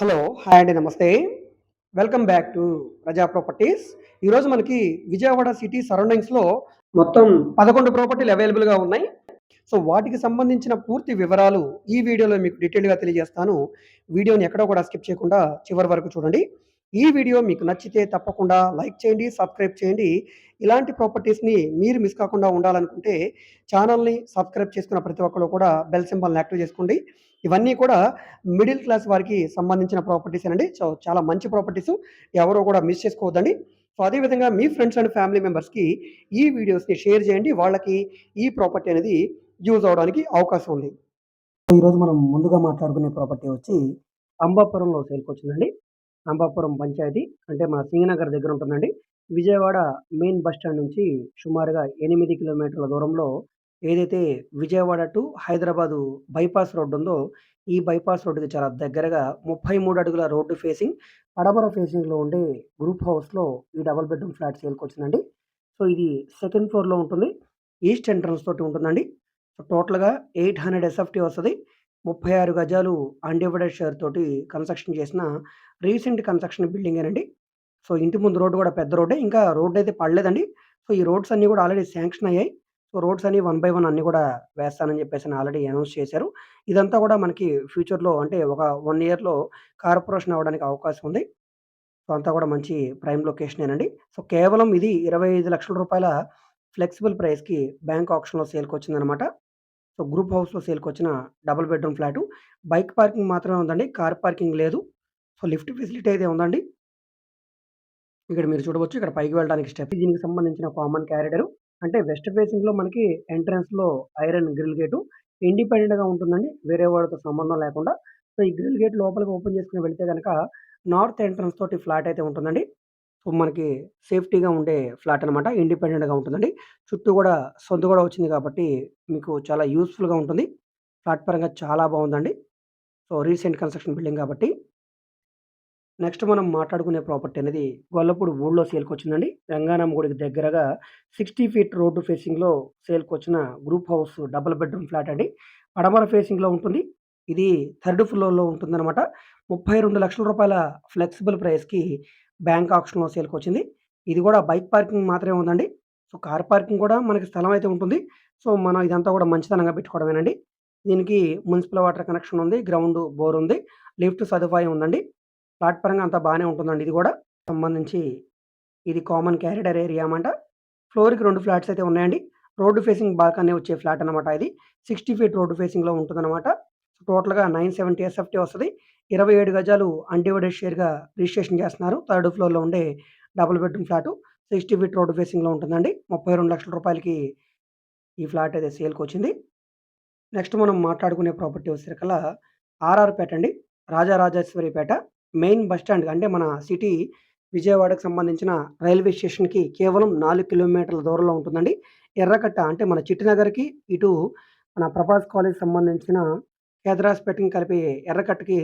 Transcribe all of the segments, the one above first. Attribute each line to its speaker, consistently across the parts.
Speaker 1: Hello hi అండి నమస్తే. Welcome back to Praja properties ఈరోజు మనకి విజయవాడ సిటీ సరౌండింగ్స్లో మొత్తం పదకొండు ప్రాపర్టీలు అవైలబుల్గా ఉన్నాయి. సో వాటికి సంబంధించిన పూర్తి వివరాలు ఈ వీడియోలో మీకు డీటెయిల్గా తెలియజేస్తాను. వీడియోని ఎక్కడో కూడా స్కిప్ చేయకుండా చివరి వరకు చూడండి. ఈ వీడియో మీకు నచ్చితే తప్పకుండా లైక్ చేయండి సబ్స్క్రైబ్ చేయండి. ఇలాంటి ప్రాపర్టీస్ని మీరు మిస్ కాకుండా ఉండాలనుకుంటే ఛానల్ని సబ్స్క్రైబ్ చేసుకున్న ప్రతి ఒక్కరు కూడా బెల్ సింబల్ని యాక్టివ్ చేసుకోండి. ఇవన్నీ కూడా మిడిల్ క్లాస్ వారికి సంబంధించిన ప్రాపర్టీస్ అండి సో చాలా మంచి ప్రాపర్టీస్. ఎవరో కూడా మిస్ చేసుకోవద్దండి. సో అదేవిధంగా మీ ఫ్రెండ్స్ అండ్ ఫ్యామిలీ మెంబర్స్కి ఈ వీడియోస్ని షేర్ చేయండి. వాళ్ళకి ఈ ప్రాపర్టీ అనేది యూజ్ అవడానికి అవకాశం ఉంది. ఈరోజు మనం ముందుగా మాట్లాడుకునే ప్రాపర్టీ వచ్చి అంబాపురంలో సేల్కి వచ్చిందండి. అంబాపురం పంచాయతీ అంటే మన సింగనగర్ దగ్గర ఉంటుందండి. విజయవాడ మెయిన్ బస్ స్టాండ్ నుంచి సుమారుగా ఎనిమిది కిలోమీటర్ల దూరంలో ఏదైతే Vijayawada to Hyderabad bypass road ఉందో ఈ బైపాస్ రోడ్డుకి చాలా దగ్గరగా ముప్పై మూడు అడుగుల రోడ్డు ఫేసింగ్. పడమర ఫేసింగ్లో ఉండే గ్రూప్ హౌస్లో ఈ డబల్ బెడ్రూమ్ ఫ్లాట్ సేల్‌కొచ్చిందండి. సో ఇది సెకండ్ ఫ్లోర్లో ఉంటుంది. ఈస్ట్ ఎంట్రన్స్ తోటి ఉంటుందండి. సో టోటల్గా ఎయిట్ హండ్రెడ్ ఎస్ఎఫ్టీ వస్తుంది. ముప్పై ఆరు గజాలు అన్డివైడెడ్ షేర్ తోటి కన్స్ట్రక్షన్ చేసిన రీసెంట్ కన్స్ట్రక్షన్ బిల్డింగేనండి. సో ఇంటి ముందు రోడ్డు కూడా పెద్ద రోడ్డే. ఇంకా రోడ్డు అయితే పడలేదండి. సో ఈ రోడ్స్ అన్నీ కూడా ఆల్రెడీ శాంక్షన్ అయ్యాయి. సో రోడ్స్ అన్ని వన్ బై వన్ అన్నీ కూడా వేస్తానని చెప్పేసి ఆల్రెడీ అనౌన్స్ చేశారు. ఇదంతా కూడా మనకి ఫ్యూచర్లో అంటే ఒక వన్ ఇయర్లో కార్పొరేషన్ అవ్వడానికి అవకాశం ఉంది. సో అంతా కూడా మంచి ప్రైమ్ లొకేషనేనండి. సో కేవలం ఇది ఇరవై ఐదు లక్షల రూపాయల ఫ్లెక్సిబుల్ ప్రైస్కి బ్యాంక్ ఆప్షన్లో సేల్కి వచ్చిందనమాట సో గ్రూప్ హౌస్లో సేల్కి వచ్చిన double bedroom flat. Bike parking మాత్రమే ఉందండి. కార్ పార్కింగ్ లేదు. సో లిఫ్ట్ ఫెసిలిటీ అయితే ఉందండి. ఇక్కడ మీరు చూడవచ్చు. ఇక్కడ పైకి వెళ్ళడానికి స్టెప్. దీనికి సంబంధించిన కామన్ క్యారిడరు అంటే వెస్ట్ ఫేసింగ్లో మనకి ఎంట్రన్స్లో ఐరన్ గ్రిల్ గేటు ఇండిపెండెంట్గా ఉంటుందండి. వేరే వాళ్ళతో సంబంధం లేకుండా. సో ఈ గ్రిల్ గేట్ లోపలికి ఓపెన్ చేసుకుని వెళితే కనుక నార్త్ ఎంట్రన్స్ తోటి ఫ్లాట్ అయితే ఉంటుందండి. సో మనకి సేఫ్టీగా ఉండే ఫ్లాట్ అనమాట ఇండిపెండెంట్గా ఉంటుందండి. చుట్టూ కూడా సొంత కూడా వచ్చింది కాబట్టి మీకు చాలా యూస్ఫుల్గా ఉంటుంది. ఫ్లాట్ పరంగా చాలా బాగుందండి. సో రీసెంట్ కన్స్ట్రక్షన్ బిల్డింగ్ కాబట్టి. నెక్స్ట్ మనం మాట్లాడుకునే ప్రాపర్టీ అనేది గొల్లపూడి ఊళ్ళో సేల్కి వచ్చిందండి. రంగానామ గుడికి దగ్గరగా సిక్స్టీ ఫీట్ రోడ్డు ఫేసింగ్లో సేల్కి వచ్చిన group house double bedroom flat అండి. పడమర ఫేసింగ్లో ఉంటుంది. ఇది థర్డ్ ఫ్లోర్లో ఉంటుందన్నమాట. ముప్పై రెండు లక్షల రూపాయల ఫ్లెక్సిబుల్ ప్రైస్కి బ్యాంక్ ఆప్షన్లో సేల్కి వచ్చింది. ఇది కూడా బైక్ పార్కింగ్ మాత్రమే ఉందండి. సో కార్ పార్కింగ్ కూడా మనకి స్థలం అయితే ఉంటుంది. సో మనం ఇదంతా కూడా మంచితనంగా పెట్టుకోవడమేనండి. దీనికి మున్సిపల్ వాటర్ కనెక్షన్ ఉంది గ్రౌండ్ బోర్ ఉంది లిఫ్ట్ సదుపాయం ఉందండి. ప్లాట్ పరంగా అంతా బాగానే ఉంటుందండి ఇది కూడా. సంబంధించి ఇది కామన్ క్యారిడర్ ఏరియా అన్నమాట. ఫ్లోర్కి రెండు ఫ్లాట్స్ అయితే ఉన్నాయండి. రోడ్డు ఫేసింగ్ బాల్కనీ వచ్చే ఫ్లాట్ అనమాట ఇది. సిక్స్టీ ఫీట్ రోడ్డు ఫేసింగ్లో ఉంటుందన్నమాట. టోటల్గా నైన్ సెవెంటీ ఎస్ఎఫ్టీ వస్తుంది. ఇరవై ఏడు గజాలు అన్డివైడెడ్ షేర్గా రిజిస్ట్రేషన్ చేస్తున్నారు. థర్డ్ ఫ్లోర్లో ఉండే double bedroom flat. Sixty feet road ఫేసింగ్లో ఉంటుందండి. ముప్పై రెండు లక్షల రూపాయలకి ఈ ఫ్లాట్ అయితే సేల్కి వచ్చింది. నెక్స్ట్ మనం మాట్లాడుకునే ప్రాపర్టీ వచ్చేసరికల్లా ఆర్ఆర్పేట అండి. రాజారాజేశ్వరిపేట మెయిన్ బస్ స్టాండ్ అంటే మన సిటీ విజయవాడకు సంబంధించిన రైల్వే స్టేషన్కి కేవలం నాలుగు కిలోమీటర్ల దూరంలో ఉంటుందండి. ఎర్రకట్ట అంటే మన చిట్టినగర్కి ఇటు మన ప్రభాస్ కాలేజ్ సంబంధించిన కేదరాస్పేటకి కలిపి ఎర్రకట్టకి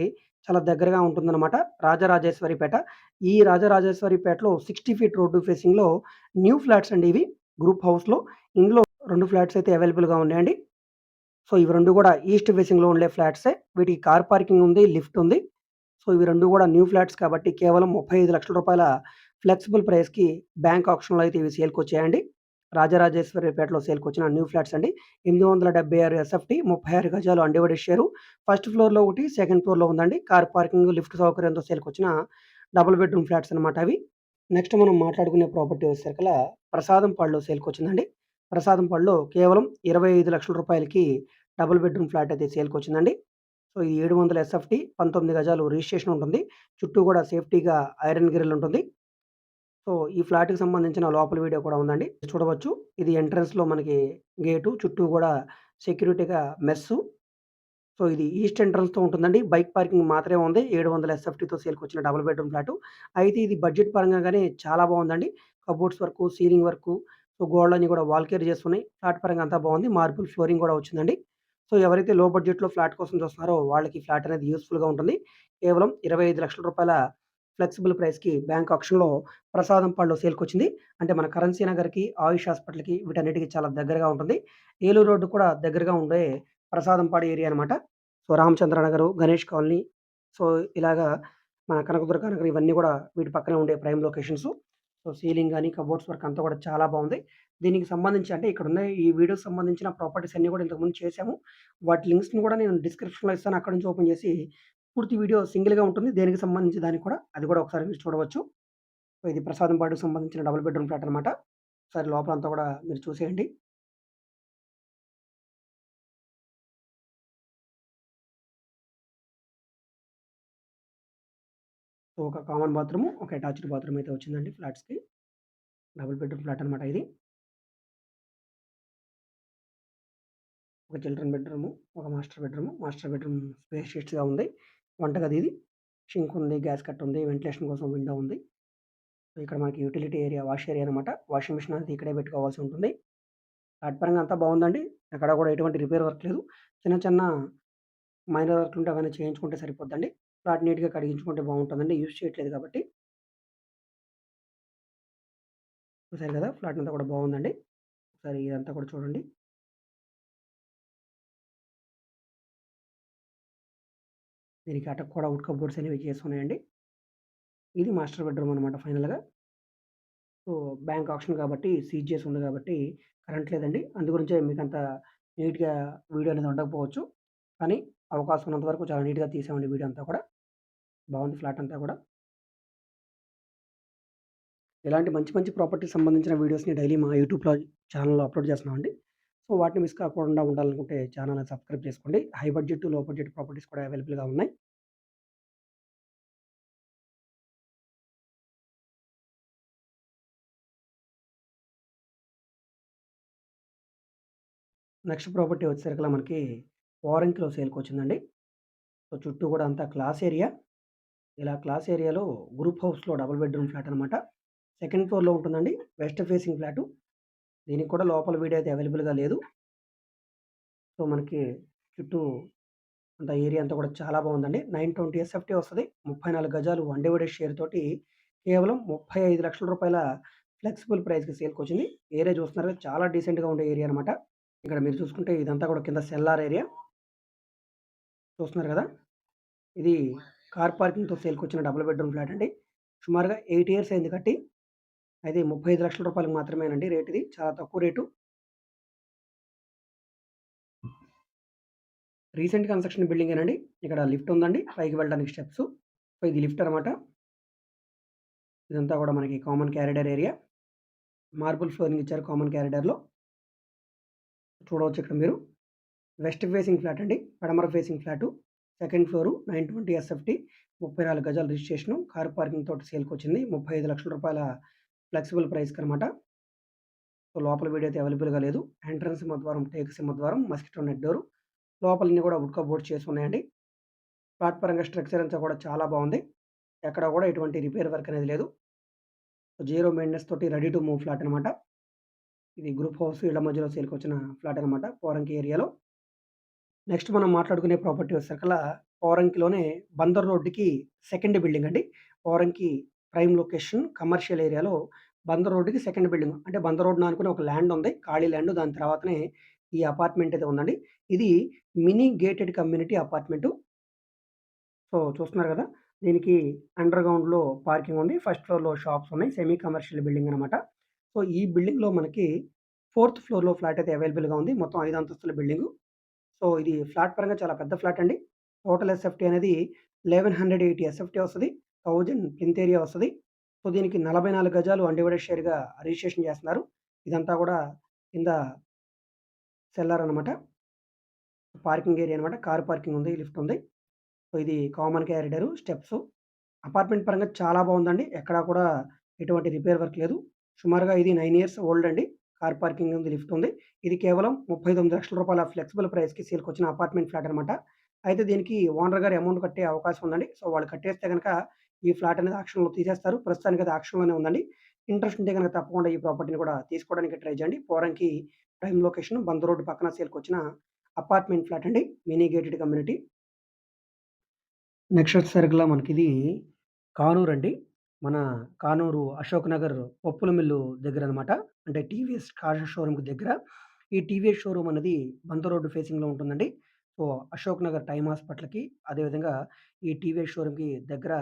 Speaker 1: చాలా దగ్గరగా ఉంటుందన్నమాట. రాజరాజేశ్వరిపేట. ఈ రాజరాజేశ్వరిపేటలో సిక్స్టీ ఫీట్ రోడ్డు ఫేసింగ్లో న్యూ ఫ్లాట్స్ అండి ఇవి గ్రూప్ హౌస్లో. ఇందులో రెండు ఫ్లాట్స్ అయితే అవైలబుల్గా ఉన్నాయండి. సో ఇవి రెండు కూడా ఈస్ట్ ఫేసింగ్లో ఉండే ఫ్లాట్సే. వీటికి కార్ పార్కింగ్ ఉంది లిఫ్ట్ ఉంది. సో ఇవి రెండు కూడా న్యూ ఫ్లాట్స్ కాబట్టి కేవలం ముప్పై ఐదు లక్షల రూపాయల ఫ్లెక్సిబుల్ ప్రైస్కి బ్యాంక్ ఆప్షన్లో అయితే ఇవి సేల్కి వచ్చాయండి. రాజరాజేశ్వరిపేటలో సేల్కి వచ్చిన న్యూ ఫ్లాట్స్ అండి. ఎనిమిది వందల డెబ్బై ఆరు ఎస్ఎఫ్టీ ముప్పై ఆరు గజాలు అండివైడ్ ఇచ్చారు ఫస్ట్ ఫ్లోర్లో ఒకటి సెకండ్ ఫ్లోర్లో ఉందండి. కార్ పార్కింగ్ లిఫ్ట్ సౌకర్యంతో సేల్కి వచ్చిన డబుల్ బెడ్రూమ్ ఫ్లాట్స్ అనమాట అవి. నెక్స్ట్ మనం మాట్లాడుకునే ప్రాపర్టీ వచ్చేసరికల ప్రసాదం పాడులో సేల్కి వచ్చిందండి. ప్రసాదం పాడులో కేవలం ఇరవై ఐదు లక్షల రూపాయలకి డబుల్ బెడ్రూమ్ ఫ్లాట్ అయితే సేల్కి వచ్చిందండి. సో ఇది ఏడు వందల ఎస్ఎఫ్టీ పంతొమ్మిది గజాలు రిజిస్ట్రేషన్ ఉంటుంది. చుట్టూ కూడా సేఫ్టీగా ఐరన్ గ్రిల్ ఉంటుంది. సో ఈ ఫ్లాట్కి సంబంధించిన లోపల వీడియో కూడా ఉందండి. చూడవచ్చు. ఇది ఎంట్రన్స్లో మనకి గేటు చుట్టూ కూడా సెక్యూరిటీగా మెస్సు. సో ఇది ఈస్ట్ ఎంట్రన్స్తో ఉంటుందండి. బైక్ పార్కింగ్ మాత్రమే ఉంది. ఏడు వందల ఎస్ఎఫ్టీతో సేల్కి వచ్చిన డబుల్ బెడ్రూమ్ ఫ్లాట్. అయితే ఇది బడ్జెట్ పరంగానే చాలా బాగుందండి. Cupboards work ceiling work so gold అన్ని కూడా వాల్ కేర్ చేస్తున్నాయి. ఫ్లాట్ పరంగా అంతా బాగుంది. మార్బుల్ ఫ్లోరింగ్ కూడా వచ్చిందండి. సో ఎవరైతే లో బడ్జెట్‌లో ఫ్లాట్ కోసం చూస్తున్నారో వాళ్ళకి ఫ్లాట్ అనేది యూస్ఫుల్గా ఉంటుంది. కేవలం ఇరవై ఐదు లక్షల రూపాయల ఫ్లెక్సిబుల్ ప్రైస్‌కి బ్యాంక్ ఆప్షన్‌లో ప్రసాదంపాడులో సేల్‌కొచ్చింది. అంటే మన కరెన్సీ నగర్‌కి, ఆయుష్ హాస్పిటల్‌కి వీటన్నిటికీ చాలా దగ్గరగా ఉంటుంది. ఏలూరు రోడ్డు కూడా దగ్గరగా ఉండే ప్రసాదంపాడు ఏరియా అనమాట. So Ramachandra Nagar, Ganesh colony so, ఇలాగా మన కనకదుర్గ నగర్ ఇవన్నీ కూడా వీటి పక్కనే ఉండే ప్రైమ్ లొకేషన్స్. సో, సీలింగ్ కానీ కబోర్డ్స్ వర్క్ అంతా కూడా చాలా బాగుంది దీనికి సంబంధించి అంటే ఇక్కడ ఉన్న ఈ వీడియోకి సంబంధించిన ప్రాపర్టీస్ అన్నీ కూడా ఇంతకుముందు చేశాము. వాటి లింక్స్‌ని కూడా నేను డిస్క్రిప్షన్‌లో ఇస్తాను. అక్కడి నుంచి ఓపెన్ చేసి పూర్తి వీడియో సింగిల్‌గా ఉంటుంది. దేనికి సంబంధించి దానికి కూడా అది కూడా ఒకసారి మీరు చూడవచ్చు. సో, ఇది ప్రసాదంపాడుకు సంబంధించిన డబుల్ బెడ్‌రూమ్ ఫ్లాట్ అనమాట. ఒకసారి లోపలంతా కూడా మీరు చూసేయండి. సో, ఒక కామన్ బాత్రూము, ఒక అటాచ్డ్ బాత్రూమ్ అయితే వచ్చిందండి ఫ్లాట్స్‌కి. డబుల్ బెడ్‌రూమ్ ఫ్లాట్ అనమాట ఇది. ఒక చిల్డ్రన్ బెడ్‌రూము, ఒక మాస్టర్ బెడ్‌రూము. మాస్టర్ బెడ్‌రూమ్ స్పేషియస్‌గా ఉంది. వంటగది ఇది. షింక్ ఉంది, గ్యాస్ కట్ ఉంది, వెంటిలేషన్ కోసం విండో ఉంది. సో, ఇక్కడ మనకి యుటిలిటీ ఏరియా, వాష్ ఏరియా అనమాట. వాషింగ్ మిషన్ అనేది ఇక్కడే పెట్టుకోవాల్సి ఉంటుంది. ఫ్లాట్ పరంగా అంతా బాగుందండి ఎక్కడ కూడా ఎటువంటి రిపేర్ వర్క్ లేదు. చిన్న చిన్న మైనర్ వర్క్‌లు ఉంటే అవన్నీ చేయించుకుంటే సరిపోద్దండి. ఫ్లాట్ నీట్‌గా కడిగించుకుంటే బాగుంటుందండి యూజ్ చేయట్లేదు కాబట్టి. చూసారు కదా ఫ్లాట్ అంతా కూడా బాగుందండి ఒకసారి ఇదంతా కూడా చూడండి. దీనికి అటక్ కూడా వుడ్ కబోర్డ్స్ అనేవి చేస్తున్నాయండి ఇది మాస్టర్ బెడ్‌రూమ్ అనమాట ఫైనల్‌గా. సో, బ్యాంక్ ఆప్షన్ కాబట్టి సీజ్ చేసి ఉంది కాబట్టి కరెంట్ లేదండి. అందు గురించే అంత నీట్‌గా వీడియో అనేది ఉండకపోవచ్చు. కానీ అవకాశం ఉన్నంత వరకు చాలా నీట్‌గా తీసామండి వీడియో అంతా కూడా. బాగుంది ఫ్లాట్ అంతా కూడా. ఇలాంటి మంచి మంచి ప్రాపర్టీకి సంబంధించిన వీడియోస్‌ని డైలీ మా యూట్యూబ్‌లో ఛానల్లో అప్‌లోడ్ చేస్తున్నామండి. సో, వాటిని మిస్ కాకుండా ఉండాలనుకుంటే ఛానల్ని సబ్స్క్రైబ్ చేసుకోండి. High budget, low budget properties కూడా అవైలబుల్‌గా ఉన్నాయి. నెక్స్ట్ ప్రాపర్టీ వచ్చేసరికి మనకి వారంకిలో సేల్‌కొచ్చిందండి. సో, చుట్టూ కూడా అంతా క్లాస్ ఏరియా. ఇలా క్లాస్ ఏరియాలో గ్రూప్ హౌస్‌లో డబుల్ బెడ్‌రూమ్ ఫ్లాట్ అనమాట. సెకండ్ ఫ్లోర్‌లో ఉంటుందండి. West facing flat. దీనికి కూడా లోపల వీడియో అయితే అవైలబుల్‌గా లేదు. సో, మనకి చుట్టూ అంత ఏరియా అంతా కూడా చాలా బాగుందండి నైన్ ట్వంటీ ఎస్ఎఫ్టీ వస్తది. 34 గజాలు వన్ డివైడెడ్ షేర్ తోటి కేవలం ముప్పై ఐదు లక్షల రూపాయల ఫ్లెక్సిబుల్ ప్రైస్‌కి సేల్‌కొచ్చింది. ఏరియా చూస్తున్నారు చాలా డీసెంట్‌గా ఉండే ఏరియా అనమాట. ఇక్కడ మీరు చూసుకుంటే ఇదంతా కూడా కింద సెల్లార్ ఏరియా. చూస్తున్నారు కదా ఇది కార్ పార్కింగ్‌తో సేల్కి వచ్చిన డబుల్ బెడ్‌రూమ్ ఫ్లాట్ అండి. సుమారుగా ఎయిట్ ఇయర్స్ అయింది కట్టి. అయితే ముప్పై ఐదు లక్షల రూపాయలకు మాత్రమేనండి రేట్ ఇది. చాలా తక్కువ రేటు. రీసెంట్ కన్‌స్ట్రక్షన్ బిల్డింగ్ ఏనండి ఇక్కడ లిఫ్ట్ ఉందండి. పైకి వెళ్ళడానికి స్టెప్స్. సో, ఇది లిఫ్ట్ అనమాట. ఇదంతా కూడా మనకి common corridor area. Marble flooring ఇచ్చారు కామన్ క్యారిడర్లో చూడవచ్చు ఇక్కడ మీరు. వెస్ట్ ఫేసింగ్ ఫ్లాట్ అండి. పడమర facing flat. Second floor 920 SFT 34 గజాల రిజిస్ట్రేషను. కార్ పార్కింగ్ తోటి సేల్‌కొచ్చింది. రూ. 35,00,000 ఫ్లెక్సిబుల్ ప్రైస్‌కనమాట. సో, లోపల వీడియో అయితే అవైలబుల్‌గా లేదు. ఎంట్రన్స్ సింహద్వారం, టేక్ సింహద్వారం, మస్కిటో నెట్ డోరు. లోపలన్నీ కూడా వుడ్ చేసి ఉన్నాయండి ఫ్లాట్ పరంగా స్ట్రక్చర్ అంతా కూడా చాలా బాగుంది ఎక్కడ కూడా ఎటువంటి రిపేర్ వర్క్ అనేది లేదు. జీరో మెయింటెనెన్స్ తోటి రెడీ టు మూవ్ ఫ్లాట్ అనమాట. ఇది గ్రూప్ హౌస్ ఇళ్ళ మధ్యలో సేల్‌కొచ్చిన ఫ్లాట్ అనమాట. పోరంకి ఏరియాలో. నెక్స్ట్ మనం మాట్లాడుకునే ప్రాపర్టీ వచ్చేసరికల్లా పోరంకిలోనే బందర్ రోడ్డుకి సెకండ్ బిల్డింగ్ అండి. పోరంకి ప్రైమ్ లొకేషన్ కమర్షియల్ ఏరియాలో బందర్ రోడ్డుకి సెకండ్ బిల్డింగ్. అంటే బందర్ రోడ్డున అనుకునే ఒక ల్యాండ్ ఉంది. ఖాళీ ల్యాండ్. దాని తర్వాతనే ఈ అపార్ట్మెంట్ అయితే ఉందండి. ఇది mini gated community apartment. So, చూస్తున్నారు కదా దీనికి అండర్ గ్రౌండ్‌లో పార్కింగ్ ఉంది. ఫస్ట్ ఫ్లోర్‌లో షాప్స్ ఉన్నాయి. సెమీ కమర్షియల్ బిల్డింగ్ అనమాట. సో, ఈ బిల్డింగ్‌లో మనకి ఫోర్త్ ఫ్లోర్‌లో ఫ్లాట్ అయితే అవైలబుల్‌గా ఉంది. మొత్తం ఐదు అంతస్తుల బిల్డింగ్ సో, ఇది ఫ్లాట్ పరంగా చాలా పెద్ద ఫ్లాట్ అండి. టోటల్ ఎస్ఎఫ్టీ అనేది 1180 ఎస్ఎఫ్టీ వస్తుంది థౌజండ్ ప్లింత్ ఏరియా వస్తుంది సో, దీనికి 44 గజాలు అన్‌డివైడెడ్ షేర్‌గా రిజిస్ట్రేషన్ చేస్తున్నారు. ఇదంతా కూడా కింద సెల్లార్ అనమాట. పార్కింగ్ ఏరియా అనమాట. కార్ పార్కింగ్ ఉంది. లిఫ్ట్ ఉంది. సో, ఇది కామన్ క్యారిడరు స్టెప్స్ అపార్ట్మెంట్ పరంగా చాలా బాగుందండి ఎక్కడా కూడా ఎటువంటి రిపేర్ వర్క్ లేదు. సుమారుగా ఇది నైన్ ఇయర్స్ ఓల్డ్ అండి. కార్ పార్కింగ్ ఉంది. లిఫ్ట్ ఉంది. ఇది కేవలం ముప్పై తొమ్మిది లక్షల రూపాయల ఫ్లెక్సిబుల్ ప్రైస్‌కి సేల్‌కొచ్చిన అపార్ట్మెంట్ ఫ్లాట్ అనమాట. అయితే దీనికి ఓనర్ గారు అమౌంట్ కట్టే అవకాశం ఉందండి. సో, వాళ్ళు కట్టేస్తే కనుక ఈ ఫ్లాట్ అనేది ఆక్షన్‌లో తీసేస్తారు. ప్రస్తుతానికి అది ఆక్షన్‌లోనే ఉందండి. ఇంట్రెస్ట్ ఉంటే కనుక తప్పకుండా ఈ ప్రాపర్టీని కూడా తీసుకోవడానికి ట్రై చేయండి. పోరంకి ప్రైమ్ లొకేషన్ బంద్ రోడ్డు పక్కన సేల్‌కొచ్చిన అపార్ట్మెంట్ ఫ్లాట్ అండి. Mini gated community. నెక్స్ట్ సర్గ్లా మనకి ఇది కానూరు అండి. మన కానూరు అశోక్ నగర్ పప్పుల మిల్లు దగ్గరనమాట. అంటే టీవీఎస్ కార్ షోరూమ్‌కి దగ్గర. ఈ టీవీఎస్ షోరూమ్ అనేది బంద రోడ్ ఫేసింగ్‌లో ఉంటుందండి. సో, అశోక్ నగర్ టైమ్ హాస్పిటల్‌కి అదేవిధంగా ఈ టీవీఎస్ షోరూమ్‌కి దగ్గర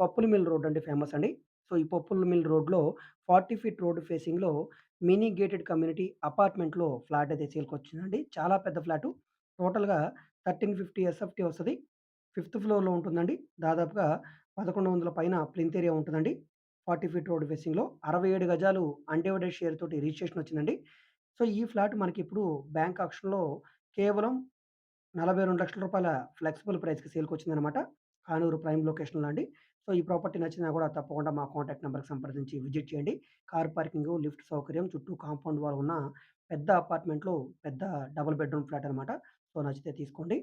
Speaker 1: పప్పుల మిల్ రోడ్ అంటే ఫేమస్ అండి. సో, ఈ పప్పుల మిల్ రోడ్‌లో 40 ఫీట్ రోడ్ ఫేసింగ్‌లో మినీ గేటెడ్ కమ్యూనిటీ అపార్ట్మెంట్‌లో ఫ్లాట్ అయితే సేల్‌కొచ్చిందండి. చాలా పెద్ద ఫ్లాటు. టోటల్‌గా 1350 ఎస్ఎఫ్‌టీ వస్తది. ఫిఫ్త్ ఫ్లోర్‌లో ఉంటుందండి. దాదాపుగా 1100 పైన ప్లింత్ ఏరియా ఉంటదండి. 40 ఫీట్ రోడ్ ఫేసింగ్‌లో 67 గజాలు అన్‌డివైడెడ్ షేర్ తోటి రిజిస్ట్రేషన్ వచ్చిందండి. సో, ఈ ఫ్లాట్ మనకి ఇప్పుడు బ్యాంక్ ఆక్షన్‌లో కేవలం నలభై రెండు లక్షల రూపాయల ఫ్లెక్సిబుల్ ప్రైస్‌కి సేల్‌కొచ్చిందనమాట. కానూరు ప్రైమ్ లొకేషన్‌లో అండి. సో, ఈ ప్రాపర్టీ నచ్చినా కూడా తప్పకుండా మా కాంటాక్ట్ నెంబర్కి సంప్రదించి విజిట్ చేయండి. కార్ పార్కింగ్ లిఫ్ట్ సౌకర్యం, చుట్టూ కాంపౌండ్ వాల్ ఉన్న పెద్ద అపార్ట్మెంట్‌లో పెద్ద డబుల్ బెడ్‌రూమ్ ఫ్లాట్ అనమాట. సో, నచ్చితే తీసుకోండి.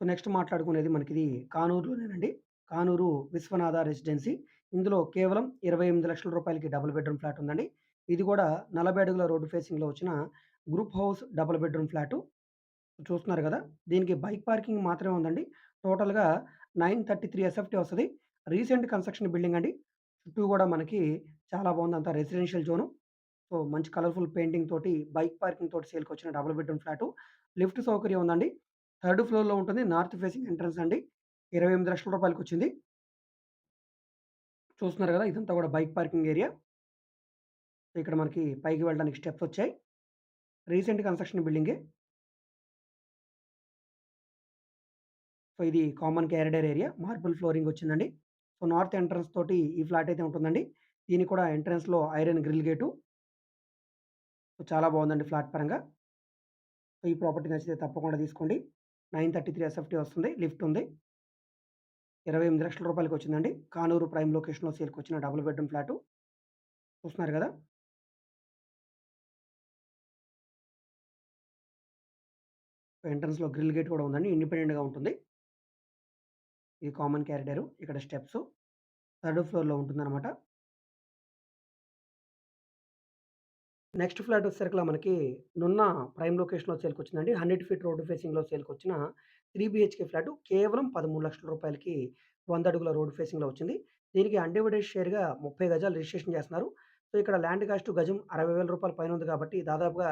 Speaker 1: సో, నెక్స్ట్ మాట్లాడుకునేది మనకిది కానూరులోనేనండి. కానూరు విశ్వనాథ రెసిడెన్సీ. ఇందులో కేవలం ఇరవై ఎనిమిది లక్షల రూపాయలకి డబుల్ బెడ్‌రూమ్ ఫ్లాట్ ఉందండి. ఇది కూడా నలభై అడుగుల రోడ్డు ఫేసింగ్‌లో వచ్చిన group house double bedroom flat. చూస్తున్నారు కదా దీనికి బైక్ పార్కింగ్ మాత్రమే ఉందండి. టోటల్‌గా 933 ఎస్ఎఫ్‌టీ వస్తుంది రీసెంట్ కన్‌స్ట్రక్షన్ బిల్డింగ్ అండి. చుట్టూ కూడా మనకి చాలా బాగుంది. అంతా రెసిడెన్షియల్ జోను. సో, మంచి కలర్‌ఫుల్ పెయింటింగ్ తోటి బైక్ పార్కింగ్ తోటి సేల్కి వచ్చిన డబుల్ బెడ్‌రూమ్ ఫ్లాటు. లిఫ్ట్ సౌకర్యం ఉందండి. థర్డ్ ఫ్లోర్‌లో ఉంటుంది. నార్త్ ఫేసింగ్ ఎంట్రన్స్ అండి. ఇరవై ఎనిమిది లక్షల రూపాయలకు వచ్చింది చూస్తున్నారు కదా ఇదంతా కూడా బైక్ పార్కింగ్ ఏరియా. ఇక్కడ మనకి పైకి వెళ్ళడానికి స్టెప్స్ వచ్చాయి. రీసెంట్ కన్‌స్ట్రక్షన్ బిల్డింగే. సో, ఇది common corridor area. Marble flooring వచ్చిందండి. సో, నార్త్ ఎంట్రన్స్ తోటి ఈ ఫ్లాట్ అయితే ఉంటుందండి. దీనికి కూడా ఎంట్రన్స్‌లో ఐరన్ గ్రిల్ గేటు. సో, చాలా బాగుందండి ఫ్లాట్ పరంగా. సో, ఈ ప్రాపర్టీ నచ్చితే తప్పకుండా తీసుకోండి. 933 ఎస్ఎఫ్‌టీ వస్తుంది. లిఫ్ట్ ఉంది. ఇరవై ఎనిమిది లక్షల రూపాయలకి వచ్చిందండి. కానూరు ప్రైమ్ లొకేషన్‌లో సేల్‌కొచ్చిన డబుల్ బెడ్‌రూమ్ ఫ్లాటు. చూస్తున్నారు కదా ఎంట్రన్స్‌లో గ్రిల్ గేట్ కూడా ఉందండి. ఇండిపెండెంట్‌గా ఉంటుంది. ఇది కామన్ కారిడారు. ఇక్కడ స్టెప్స్ థర్డ్ ఫ్లోర్‌లో ఉంటుందన్నమాట నెక్స్ట్ ఫ్లాట్ వచ్చేసరికి మనకి నున్న ప్రైమ్ లొకేషన్‌లో సేల్‌కొచ్చిందండి. 100 ఫీట్ రోడ్ ఫేసింగ్‌లో సేల్‌కొచ్చిన త్రీ బీహెచ్‌కే ఫ్లాటు కేవలం పదమూడు లక్షల రూపాయలకి వంద అడుగుల రోడ్ ఫేసింగ్‌లో వచ్చింది. దీనికి అన్‌డివైడెడ్ షేర్‌గా 30 గజాలు రిజిస్ట్రేషన్ చేస్తున్నారు. సో, ఇక్కడ ల్యాండ్ కాస్ట్ గజం అరవై వేల రూపాయల పైన ఉంది కాబట్టి దాదాపుగా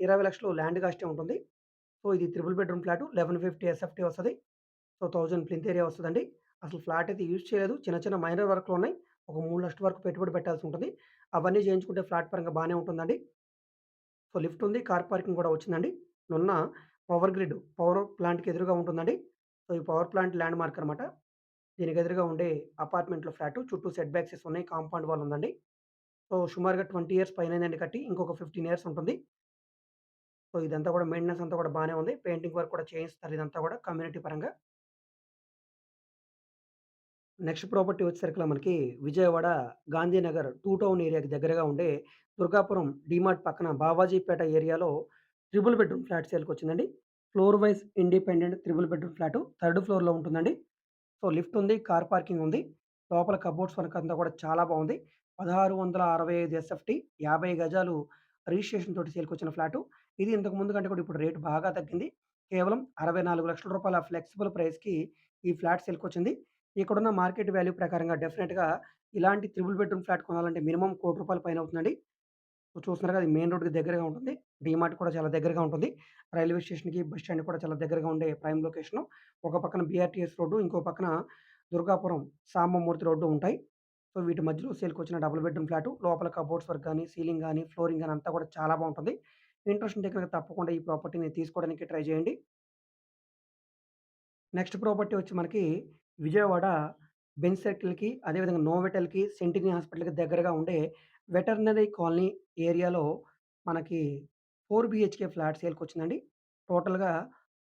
Speaker 1: ఇరవై లక్షలు ల్యాండ్ కాస్టే ఉంటుంది. సో, ఇది త్రిబుల్ బెడ్‌రూమ్ ఫ్లాటు 1150 ఎస్ఎఫ్‌టీ వస్తుంది సో, థౌజండ్ ప్లింత్ ఏరియా వస్తుందండి అసలు ఫ్లాట్ అయితే యూజ్ చేయలేదు. చిన్న చిన్న మైనర్ వర్క్‌లున్నాయి. ఒక మూడు లక్షల వరకు పెట్టుబడి పెట్టాల్సి ఉంటుంది. అవన్నీ చేయించుకుంటే ఫ్లాట్ పరంగా బాగానే ఉంటుందండి. సో, లిఫ్ట్ ఉంది. కార్ పార్కింగ్ కూడా వచ్చిందండి. నున్న పవర్ గ్రిడ్ పవర్ ప్లాంట్‌కి ఎదురుగా ఉంటుందండి. సో, ఈ పవర్ ప్లాంట్ ల్యాండ్ మార్క్ అనమాట. దీనికి ఎదురుగా ఉండే అపార్ట్మెంట్‌లో ఫ్లాటు. చుట్టూ సెట్ బ్యాక్సెస్ ఉన్నాయి. కాంపౌండ్ వాల్ ఉందండి. సో, సుమారుగా 20 ఇయర్స్ పైనైందండి కట్టి. ఇంకొక 15 ఇయర్స్ ఉంటుంది. సో, ఇదంతా కూడా మెయింటెనెన్స్ అంతా కూడా బాగానే ఉంది. పెయింటింగ్ వర్క్ కూడా చేయిస్తారు ఇదంతా కూడా కమ్యూనిటీ పరంగా. నెక్స్ట్ ప్రాపర్టీ వచ్చేసరికి మనకి విజయవాడ గాంధీనగర్ టూ టౌన్ ఏరియాకి దగ్గరగా ఉండే దుర్గాపురం డీమార్ట్ పక్కన బావాజీపేట ఏరియాలో triple bedroom flat సేల్‌కొచ్చిందండి. Floor wise independent triple bedroom flat. Third ఫ్లోర్‌లో ఉంటుందండి. సో, లిఫ్ట్ ఉంది. కార్ పార్కింగ్ ఉంది. లోపల కబోర్డ్స్ వర్క్ అంతా కూడా చాలా బాగుంది. 1665 ఎస్ఎఫ్‌టీ 50 గజాలు రిజిస్ట్రేషన్ తోటి సేల్‌కొచ్చిన ఫ్లాటు. ఇది ఇంతకు ముందు కంటే కూడా ఇప్పుడు రేటు బాగా తగ్గింది. కేవలం అరవై నాలుగు లక్షల రూపాయల ఫ్లెక్సిబుల్ ప్రైస్‌కి ఈ ఫ్లాట్ సేల్‌కొచ్చింది. ఇక్కడున్న మార్కెట్ వాల్యూ ప్రకారంగా డెఫినెట్గా ఇలాంటి త్రిబుల్ బెడ్‌రూమ్ ఫ్లాట్ కొనాలంటే మినిమం కోటి రూపాయల పైన అవుతుందండి. సో, చూస్తున్నారు కదా! అది మెయిన్ రోడ్‌కి దగ్గరగా ఉంటుంది. డీమార్ట్ కూడా చాలా దగ్గరగా ఉంటుంది. రైల్వే స్టేషన్‌కి, బస్ స్టాండ్ కూడా చాలా దగ్గరగా ఉండే ప్రైమ్ లొకేషను. ఒక పక్కన బీఆర్టీఎస్ రోడ్డు, ఇంకో పక్కన దుర్గాపురం సాంబమూర్తి రోడ్డు ఉంటాయి. సో, వీటి మధ్యలో సేల్‌కొచ్చిన డబుల్ బెడ్‌రూమ్ ఫ్లాట్ లోపల కబోర్డ్స్ వర్క్ కానీ సీలింగ్ కానీ ఫ్లోరింగ్ కానీ అంతా కూడా చాలా బాగుంటుంది. ఇంట్రెస్ట్ ఉంటే కనుక తప్పకుండా ఈ ప్రాపర్టీని తీసుకోవడానికి ట్రై చేయండి. నెక్స్ట్ ప్రాపర్టీ వచ్చి మనకి విజయవాడ బెన్ సర్కిల్‌కి, అదేవిధంగా నోవెటల్కి సెంటినీ హాస్పిటల్‌కి దగ్గరగా ఉండే వెటర్నరీ కాలనీ ఏరియాలో మనకి 4 బీహెచ్‌కే ఫ్లాట్ సేల్‌కొచ్చిందండి. టోటల్‌గా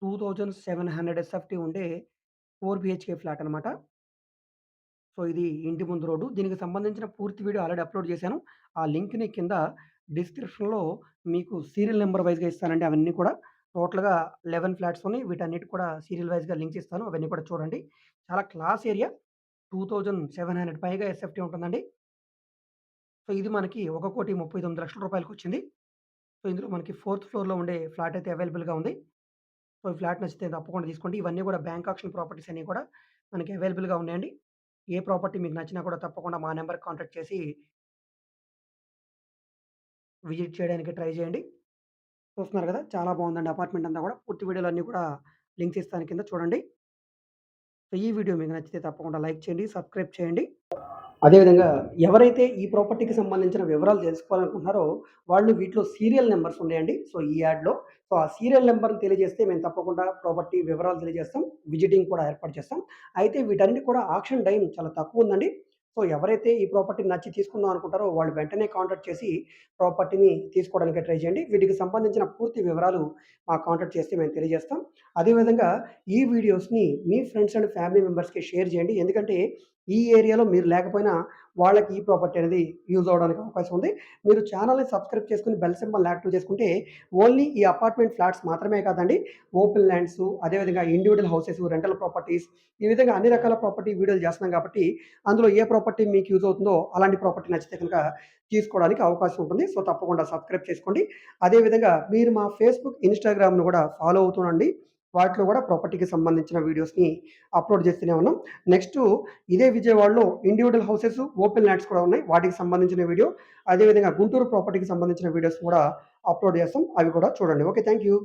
Speaker 1: 2700 ఎస్ఎఫ్‌టీ ఉండే 4 బీహెచ్‌కే ఫ్లాట్ అనమాట. సో, ఇది ఇంటి ముందు రోడ్డు. దీనికి సంబంధించిన పూర్తి వీడియో ఆల్రెడీ అప్‌లోడ్ చేశాను. ఆ లింక్‌ని కింద డిస్క్రిప్షన్‌లో మీకు సీరియల్ నంబర్ వైస్‌గా ఇస్తానండి అవన్నీ కూడా. టోటల్‌గా 11 ఫ్లాట్స్ ఉన్నాయి. వీటన్నిటి కూడా సీరియల్ వైస్‌గా లింక్స్ ఇస్తాను. అవన్నీ కూడా చూడండి. చాలా క్లాస్ ఏరియా. 2700 పైగా ఎస్ఎఫ్‌టీ ఉంటుందండి. సో, ఇది మనకి ఒక కోటి ముప్పై తొమ్మిది లక్షల రూపాయలకు వచ్చింది. సో, ఇందులో మనకి ఫోర్త్ ఫ్లోర్‌లో ఉండే ఫ్లాట్ అయితే అవైలబుల్‌గా ఉంది. సో, ఈ ఫ్లాట్ నచ్చితే తప్పకుండా తీసుకోండి. ఇవన్నీ కూడా బ్యాంక్ ఆప్షన్ ప్రాపర్టీస్ అన్నీ కూడా మనకి అవైలబుల్‌గా ఉన్నాయండి. ఏ ప్రాపర్టీ మీకు నచ్చినా కూడా తప్పకుండా మా నెంబర్ కాంటాక్ట్ చేసి విజిట్ చేయడానికి ట్రై చేయండి. చూస్తున్నారు కదా! చాలా బాగుందండి అపార్ట్మెంట్ అంతా కూడా. పూర్తి వీడియోలు అన్నీ కూడా లింక్ ఇస్తాను కింద చూడండి. సో, ఈ వీడియో మీకు నచ్చితే తప్పకుండా లైక్ చేయండి, సబ్స్క్రైబ్ చేయండి. అదేవిధంగా ఎవరైతే ఈ ప్రాపర్టీకి సంబంధించిన వివరాలు తెలుసుకోవాలనుకుంటున్నారో, వాళ్ళు వీటిలో సీరియల్ నెంబర్స్ ఉన్నాయండి. సో, ఈ యాడ్‌లో. సో, ఆ సీరియల్ నెంబర్ని తెలియజేస్తే మేము తప్పకుండా ప్రాపర్టీ వివరాలు తెలియజేస్తాం. విజిటింగ్ కూడా ఏర్పాటు చేస్తాం. అయితే వీటన్ని కూడా ఆక్షన్ టైం చాలా తక్కువ ఉందండి సో, ఎవరైతే ఈ ప్రాపర్టీ నచ్చి తీసుకుందాం అనుకుంటారో వాళ్ళు వెంటనే కాంటాక్ట్ చేసి ప్రాపర్టీని తీసుకోవడానికి ట్రై చేయండి. వీటికి సంబంధించిన పూర్తి వివరాలు మా కాంటాక్ట్ చేస్తే మేము తెలియజేస్తాం. అదేవిధంగా ఈ వీడియోస్‌ని మీ ఫ్రెండ్స్ అండ్ ఫ్యామిలీ మెంబర్స్‌కి షేర్ చేయండి. ఎందుకంటే ఈ ఏరియాలో మీరు లేకపోయినా వాళ్ళకి ఈ ప్రాపర్టీ అనేది యూజ్ అవ్వడానికి అవకాశం ఉంది. మీరు ఛానల్ని సబ్స్క్రైబ్ చేసుకొని బెల్ సింబల్ యాక్టివ్ చేసుకుంటే ఓన్లీ ఈ అపార్ట్మెంట్ ఫ్లాట్స్ మాత్రమే కాదండి. ఓపెన్ ల్యాండ్స్ అదేవిధంగా ఇండివిజువల్ హౌసెస్, రెంటల్ ప్రాపర్టీస్ ఈ విధంగా అన్ని రకాల ప్రాపర్టీ వీడియోలు చేస్తున్నాం కాబట్టి అందులో ఏ ప్రాపర్టీ మీకు యూజ్ అవుతుందో అలాంటి ప్రాపర్టీ నచ్చితే కనుక తీసుకోవడానికి అవకాశం ఉంటుంది. సో, తప్పకుండా సబ్స్క్రైబ్ చేసుకోండి. అదేవిధంగా మీరు మా ఫేస్‌బుక్, ఇన్‌స్టాగ్రామ్‌ను కూడా ఫాలో అవుతుండండి. వాటిలో కూడా ప్రాపర్టీకి సంబంధించిన వీడియోస్‌ని అప్‌లోడ్ చేస్తూనే ఉన్నాం. నెక్స్ట్ ఇదే విజయవాడలో ఇండివిజువల్ హౌసెస్, ఓపెన్ ల్యాండ్స్ కూడా ఉన్నాయి. వాటికి సంబంధించిన వీడియో అదేవిధంగా గుంటూరు ప్రాపర్టీకి సంబంధించిన వీడియోస్ కూడా అప్‌లోడ్ చేస్తాం. అవి కూడా చూడండి. ఓకే. Thank you.